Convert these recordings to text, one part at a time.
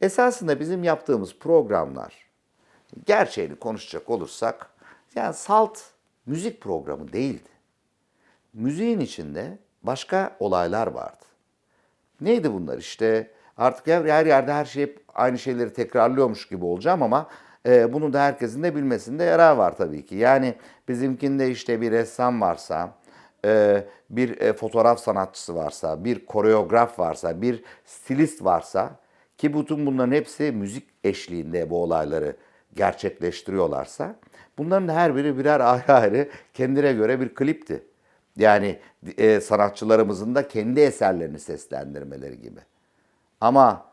Esasında bizim yaptığımız programlar, gerçeğini konuşacak olursak, yani salt müzik programı değildi. Müziğin içinde başka olaylar vardı. Neydi bunlar işte? Artık her, yerde her şey aynı şeyleri tekrarlıyormuş gibi olacağım ama e, bunu da herkesin de bilmesinde yarar var tabii ki. Yani bizimkinde işte bir ressam varsa, e, bir e, fotoğraf sanatçısı varsa, bir koreograf varsa, bir stilist varsa ki bütün bunların hepsi müzik eşliğinde bu olayları gerçekleştiriyorlarsa bunların her biri birer ayrı ayrı kendine göre bir klipti. Yani e, sanatçılarımızın da kendi eserlerini seslendirmeleri gibi. Ama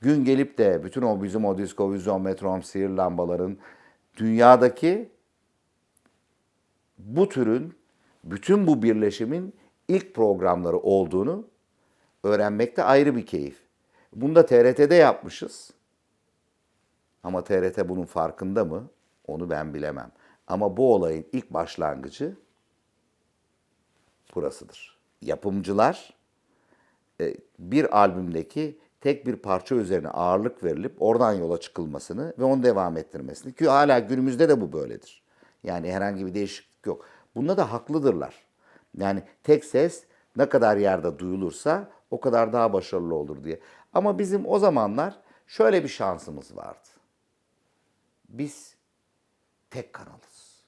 gün gelip de bütün o bizim o disco, vizyon, metron, sihir lambaların dünyadaki bu türün, bütün bu birleşimin ilk programları olduğunu öğrenmek de ayrı bir keyif. Bunu da TRT'de yapmışız. Ama TRT bunun farkında mı? Onu ben bilemem. Ama bu olayın ilk başlangıcı burasıdır. Yapımcılar e, bir albümdeki tek bir parça üzerine ağırlık verilip oradan yola çıkılmasını ve onu devam ettirmesini ki hala günümüzde de bu böyledir. Yani herhangi bir değişiklik yok. Bunda da haklıdırlar. Yani tek ses ne kadar yerde duyulursa o kadar daha başarılı olur diye. Ama bizim o zamanlar şöyle bir şansımız vardı. Biz tek kanalız.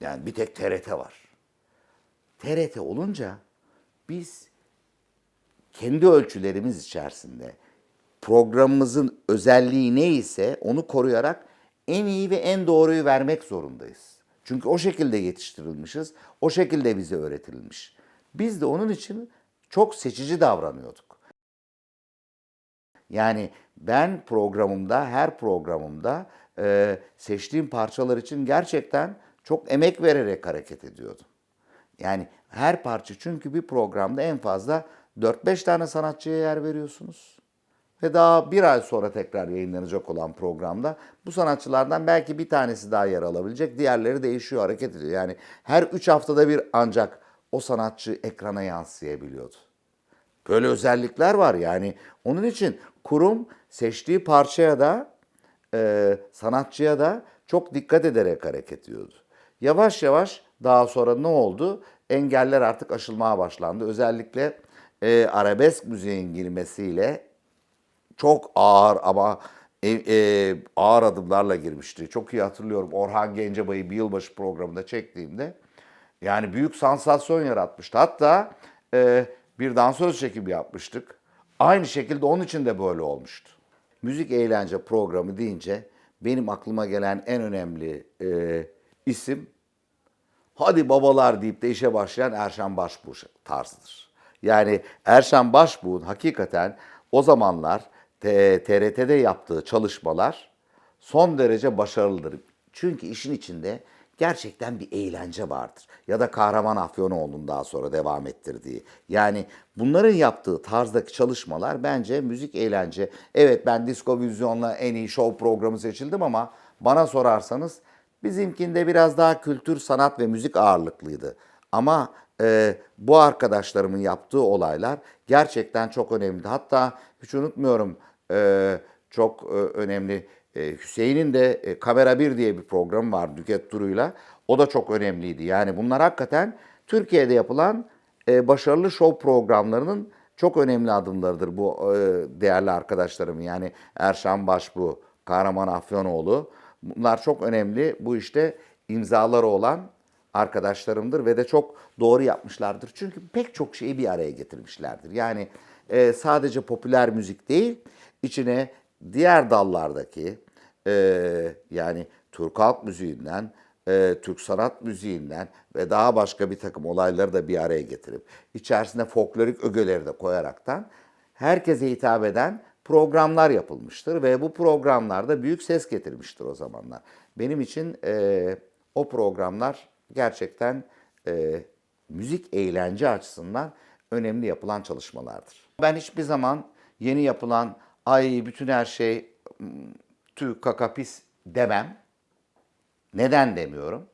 Yani bir tek TRT var. TRT olunca biz kendi ölçülerimiz içerisinde programımızın özelliği neyse onu koruyarak en iyi ve en doğruyu vermek zorundayız. Çünkü o şekilde yetiştirilmişiz, o şekilde bize öğretilmiş. Biz de onun için çok seçici davranıyorduk. Yani ben programımda, her programımda e, seçtiğim parçalar için gerçekten çok emek vererek hareket ediyordum. Yani her parça çünkü bir programda en fazla 4-5 tane sanatçıya yer veriyorsunuz. Ve daha bir ay sonra tekrar yayınlanacak olan programda bu sanatçılardan belki bir tanesi daha yer alabilecek. Diğerleri değişiyor, hareket ediyor. Yani her 3 haftada bir ancak o sanatçı ekrana yansıyabiliyordu. Böyle özellikler var yani. Onun için kurum seçtiği parçaya da e, sanatçıya da çok dikkat ederek hareket ediyordu. Yavaş yavaş daha sonra ne oldu? Engeller artık aşılmaya başlandı. Özellikle e, arabesk müziğin girmesiyle çok ağır ama e, e, ağır adımlarla girmişti. Çok iyi hatırlıyorum Orhan Gencebay'ı bir yılbaşı programında çektiğimde yani büyük sansasyon yaratmıştı. Hatta e, bir dansöz çekimi yapmıştık. Aynı şekilde onun için de böyle olmuştu. Müzik eğlence programı deyince benim aklıma gelen en önemli e, isim hadi babalar deyip de işe başlayan Erşan Başbuğ tarzıdır. Yani Erşan Başbuğ'un hakikaten o zamanlar TRT'de yaptığı çalışmalar son derece başarılıdır. Çünkü işin içinde gerçekten bir eğlence vardır. Ya da Kahraman Afyonoğlu'nun daha sonra devam ettirdiği. Yani bunların yaptığı tarzdaki çalışmalar bence müzik eğlence. Evet ben Disco Vizyon'la en iyi show programı seçildim ama bana sorarsanız bizimkinde biraz daha kültür, sanat ve müzik ağırlıklıydı. Ama e, bu arkadaşlarımın yaptığı olaylar gerçekten çok önemli. Hatta hiç unutmuyorum e, çok e, önemli Hüseyin'in de e, Kamera 1 diye bir program var Düket Duru'yla. O da çok önemliydi. Yani bunlar hakikaten Türkiye'de yapılan e, başarılı show programlarının çok önemli adımlarıdır bu e, değerli arkadaşlarım. Yani Erşan Başbu, Kahraman Afyonoğlu bunlar çok önemli. Bu işte imzaları olan arkadaşlarımdır ve de çok doğru yapmışlardır. Çünkü pek çok şeyi bir araya getirmişlerdir. Yani e, sadece popüler müzik değil, içine diğer dallardaki e, yani Türk halk müziğinden, e, Türk sanat müziğinden ve daha başka bir takım olayları da bir araya getirip içerisine folklorik ögeleri de koyaraktan herkese hitap eden programlar yapılmıştır ve bu programlarda büyük ses getirmiştir o zamanlar. Benim için e, o programlar gerçekten e, müzik eğlence açısından önemli yapılan çalışmalardır. Ben hiçbir zaman yeni yapılan ay bütün her şey tüy kaka demem. Neden demiyorum?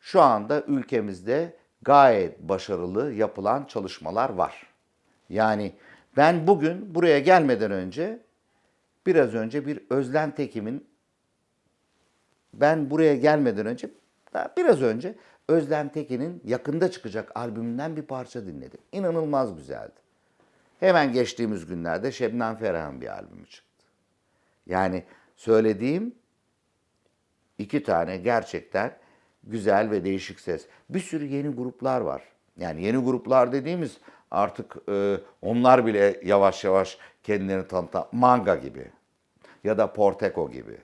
Şu anda ülkemizde gayet başarılı yapılan çalışmalar var. Yani ben bugün buraya gelmeden önce biraz önce bir Özlen Tekim'in ben buraya gelmeden önce biraz önce Özlem Tekin'in yakında çıkacak albümünden bir parça dinledim. İnanılmaz güzeldi. Hemen geçtiğimiz günlerde Şebnem Ferah'ın bir albümü çıktı. Yani söylediğim iki tane gerçekten güzel ve değişik ses. Bir sürü yeni gruplar var. Yani yeni gruplar dediğimiz artık e, onlar bile yavaş yavaş kendilerini tanıtan Manga gibi ya da Porteko gibi.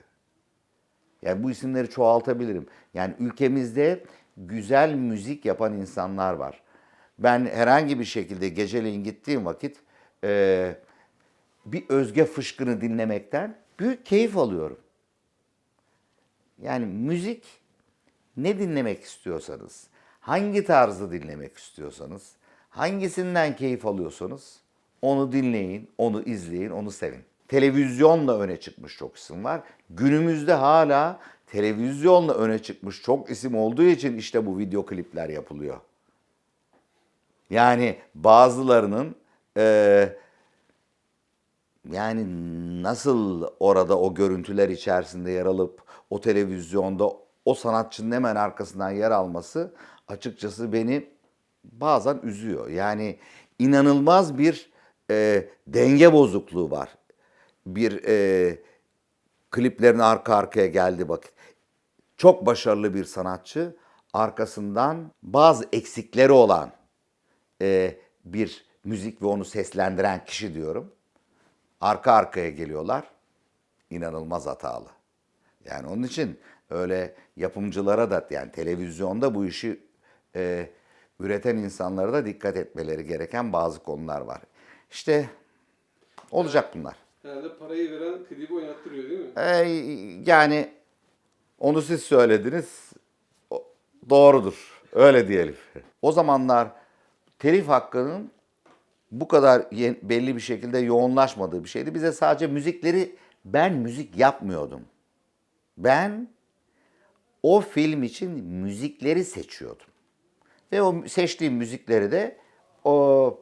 Yani bu isimleri çoğaltabilirim. Yani ülkemizde güzel müzik yapan insanlar var. Ben herhangi bir şekilde geceleyin gittiğim vakit e, bir Özge Fışkın'ı dinlemekten büyük keyif alıyorum. Yani müzik ne dinlemek istiyorsanız, hangi tarzı dinlemek istiyorsanız, hangisinden keyif alıyorsanız onu dinleyin, onu izleyin, onu sevin. Televizyonla öne çıkmış çok isim var. Günümüzde hala televizyonla öne çıkmış çok isim olduğu için işte bu video klipler yapılıyor. Yani bazılarının eee yani nasıl orada o görüntüler içerisinde yer alıp o televizyonda o sanatçının hemen arkasından yer alması açıkçası beni bazen üzüyor. Yani inanılmaz bir e, denge bozukluğu var. Bir e, kliplerin arka arkaya geldi vakit. Çok başarılı bir sanatçı arkasından bazı eksikleri olan e, bir müzik ve onu seslendiren kişi diyorum arka arkaya geliyorlar. İnanılmaz hatalı. Yani onun için öyle yapımcılara da yani televizyonda bu işi e, üreten insanlara da dikkat etmeleri gereken bazı konular var. İşte olacak bunlar. Herhalde parayı veren klibi oynattırıyor değil mi? E, yani onu siz söylediniz. Doğrudur. Öyle diyelim. O zamanlar telif hakkının bu kadar belli bir şekilde yoğunlaşmadığı bir şeydi. Bize sadece müzikleri ben müzik yapmıyordum. Ben o film için müzikleri seçiyordum. Ve o seçtiğim müzikleri de o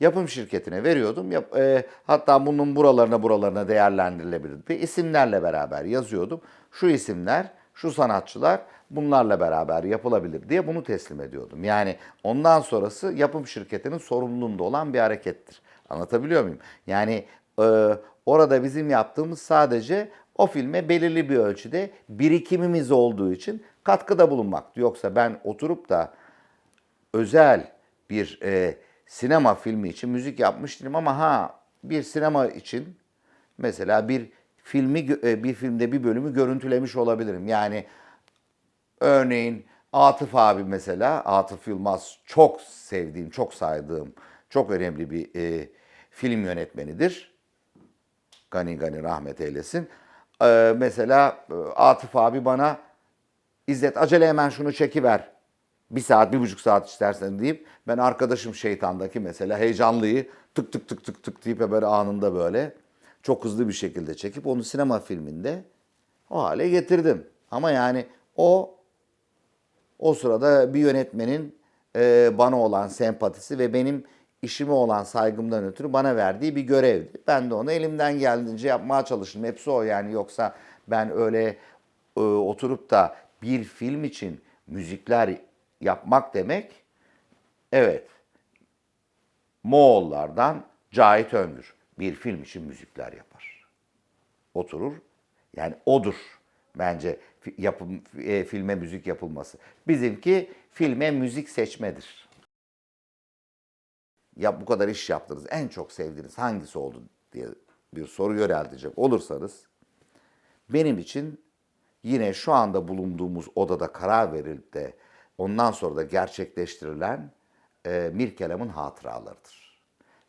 yapım şirketine veriyordum. Yap- e, hatta bunun buralarına buralarına değerlendirilebilirdi. İsimlerle beraber yazıyordum. Şu isimler, şu sanatçılar bunlarla beraber yapılabilir diye bunu teslim ediyordum. Yani ondan sonrası yapım şirketinin sorumluluğunda olan bir harekettir. Anlatabiliyor muyum? Yani e, orada bizim yaptığımız sadece o filme belirli bir ölçüde birikimimiz olduğu için katkıda bulunmaktı. Yoksa ben oturup da özel bir e, sinema filmi için müzik yapmış değilim ama ha bir sinema için mesela bir filmi e, bir filmde bir bölümü görüntülemiş olabilirim. Yani örneğin Atıf abi mesela Atıf Yılmaz çok sevdiğim, çok saydığım, çok önemli bir e, film yönetmenidir. Gani Gani rahmet eylesin. Ee, mesela e, Atıf abi bana İzzet acele hemen şunu çekiver. Bir saat, bir buçuk saat istersen deyip ben arkadaşım şeytandaki mesela heyecanlıyı tık tık tık tık tık deyip böyle anında böyle çok hızlı bir şekilde çekip onu sinema filminde o hale getirdim. Ama yani o o sırada bir yönetmenin e, bana olan sempatisi ve benim işime olan saygımdan ötürü bana verdiği bir görevdi. Ben de onu elimden geldiğince yapmaya çalıştım. Hepsi o yani yoksa ben öyle e, oturup da bir film için müzikler yapmak demek evet Moğollardan Cahit Öngür bir film için müzikler yapar oturur. Yani odur bence yapım e, filme müzik yapılması. Bizimki filme müzik seçmedir. Ya bu kadar iş yaptınız. En çok sevdiğiniz hangisi oldu diye bir soru yöneltecek olursanız benim için yine şu anda bulunduğumuz odada karar verilip de ondan sonra da gerçekleştirilen e, Mirkelam'ın hatıralarıdır.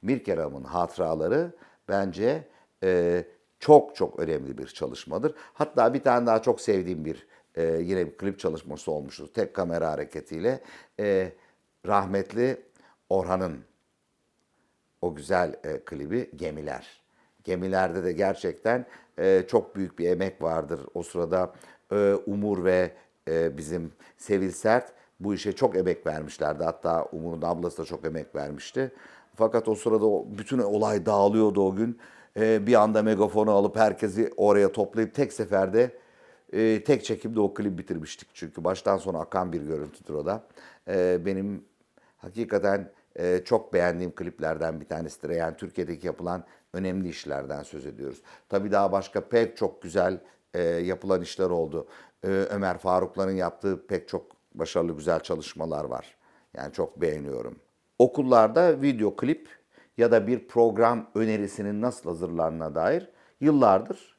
Mirkelam'ın hatıraları bence e, çok çok önemli bir çalışmadır. Hatta bir tane daha çok sevdiğim bir e, yine bir klip çalışması olmuştu. Tek kamera hareketiyle e, rahmetli Orhan'ın o güzel e, klibi Gemiler. Gemilerde de gerçekten e, çok büyük bir emek vardır. O sırada e, Umur ve e, bizim Sevil Sert bu işe çok emek vermişlerdi. Hatta Umur'un ablası da çok emek vermişti. Fakat o sırada bütün olay dağılıyordu o gün. e, bir anda megafonu alıp herkesi oraya toplayıp tek seferde e, tek çekimde o klibi bitirmiştik. Çünkü baştan sona akan bir görüntüdür o da. E, benim hakikaten e, çok beğendiğim kliplerden bir tanesidir. Yani Türkiye'deki yapılan önemli işlerden söz ediyoruz. Tabii daha başka pek çok güzel e, yapılan işler oldu. E, Ömer Farukların yaptığı pek çok başarılı güzel çalışmalar var. Yani çok beğeniyorum. Okullarda video klip ya da bir program önerisinin nasıl hazırlandığına dair yıllardır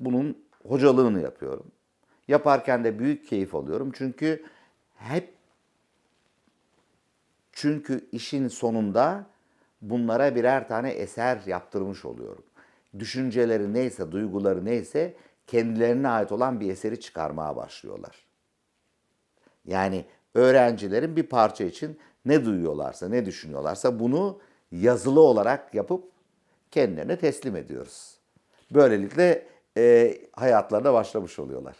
bunun hocalığını yapıyorum. Yaparken de büyük keyif alıyorum. Çünkü hep çünkü işin sonunda bunlara birer tane eser yaptırmış oluyorum. Düşünceleri neyse, duyguları neyse kendilerine ait olan bir eseri çıkarmaya başlıyorlar. Yani öğrencilerin bir parça için ne duyuyorlarsa, ne düşünüyorlarsa bunu yazılı olarak yapıp kendilerine teslim ediyoruz. Böylelikle e, hayatlarına başlamış oluyorlar.